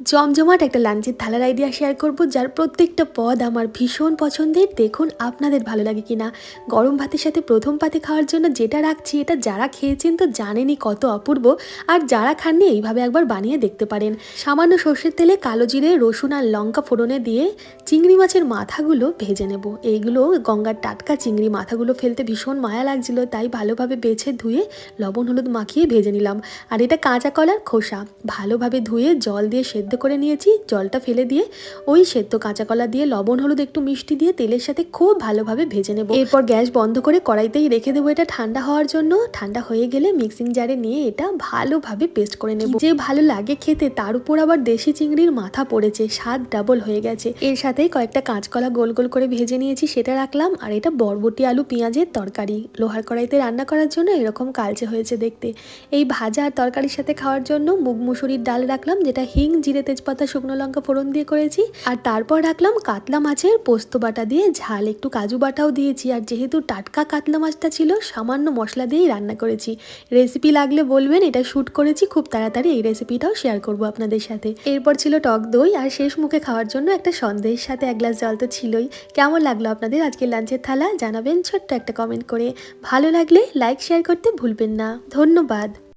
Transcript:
জমজমাট একটা লাঞ্চের থালার আইডিয়া শেয়ার করব, যার প্রত্যেকটা পদ আমার ভীষণ পছন্দের। দেখুন আপনাদের ভালো লাগে কিনা গরম ভাতের সাথে প্রথম পাতে খাওয়ার জন্য যেটা রাখছি, এটা যারা খেয়েছেন তো জানেনই কত অপূর্ব। আর যারা খাননি, এইভাবে একবার বানিয়ে দেখতে পারেন। সামান্য সর্ষের তেলে কালো জিরে, রসুন আর লঙ্কা ফোড়নে দিয়ে চিংড়ি মাছের মাথাগুলো ভেজে নেব। এইগুলো গঙ্গার টাটকা চিংড়ি মাথাগুলো ফেলতে ভীষণ মায়া লাগছিল, তাই ভালোভাবে বেছে ধুয়ে লবণ হলুদ মাখিয়ে ভেজে নিলাম। আর এটা কাঁচা কলার খোসা। ভালোভাবে ধুয়ে জল দিয়ে সেদ্ধ করে নিয়েছি, জলটা ফেলে দিয়ে ওই সেদ্ধ কাঁচা কলা দিয়ে, লবণ, হলুদ, একটু মিষ্টি দিয়ে তেলের সাথে খুব ভালোভাবে ভেজে নেব। এরপর গ্যাস বন্ধ করে কড়াইতেই রেখে দেবো এটা ঠান্ডা হওয়ার জন্য। ঠান্ডা হয়ে গেলে মিক্সিং জারে নিয়ে এটা ভালোভাবে পেস্ট করে নেব। যে ভালো লাগে খেতে, তার উপর আবার দেশি চিংড়ির মাথা পড়েছে, স্বাদ ডাবল হয়ে গেছে। এর সাথে কয়েকটা কাঁচকলা গোল গোল করে ভেজে নিয়েছি, সেটা রাখলাম। আর এটা বরবটি, আলু, পেঁয়াজের তরকারি। লোহার কড়াইতে রান্না করার জন্য এরকম কালচে হয়েছে দেখতে। এই ভাজা আর তরকারির সাথে খাওয়ার জন্য মুগ মুসুরির ডাল রাখলাম, যেটা হিং জিরে তেজপাতা, শুকনো লঙ্কা ফোড়ন দিয়ে করেছি। আর তারপর রাখলাম কাতলা মাছের পোস্ত বাটা দিয়ে। ঝাল, একটু কাজু বাটাও দিয়েছি। আর যেহেতু টাটকা কাতলা মাছটা ছিল, সামান্য মশলা দিয়েই রান্না করেছি। রেসিপি লাগলে বলবেন, এটা শ্যুট করেছি। খুব তাড়াতাড়ি এই রেসিপিটাও শেয়ার করব আপনাদের সাথে। এরপর ছিল টক দই। আর শেষ মুখে খাওয়ার জন্য একটা সন্দেহের সাথে এক গ্লাস জল তো ছিলই। কেমন লাগল আপনাদের আজকের লাঞ্চের থালা? জানাবেন ছোট্ট একটা কমেন্ট করে। ভালো লাগলে লাইক, শেয়ার করতে ভুলবেন না। ধন্যবাদ।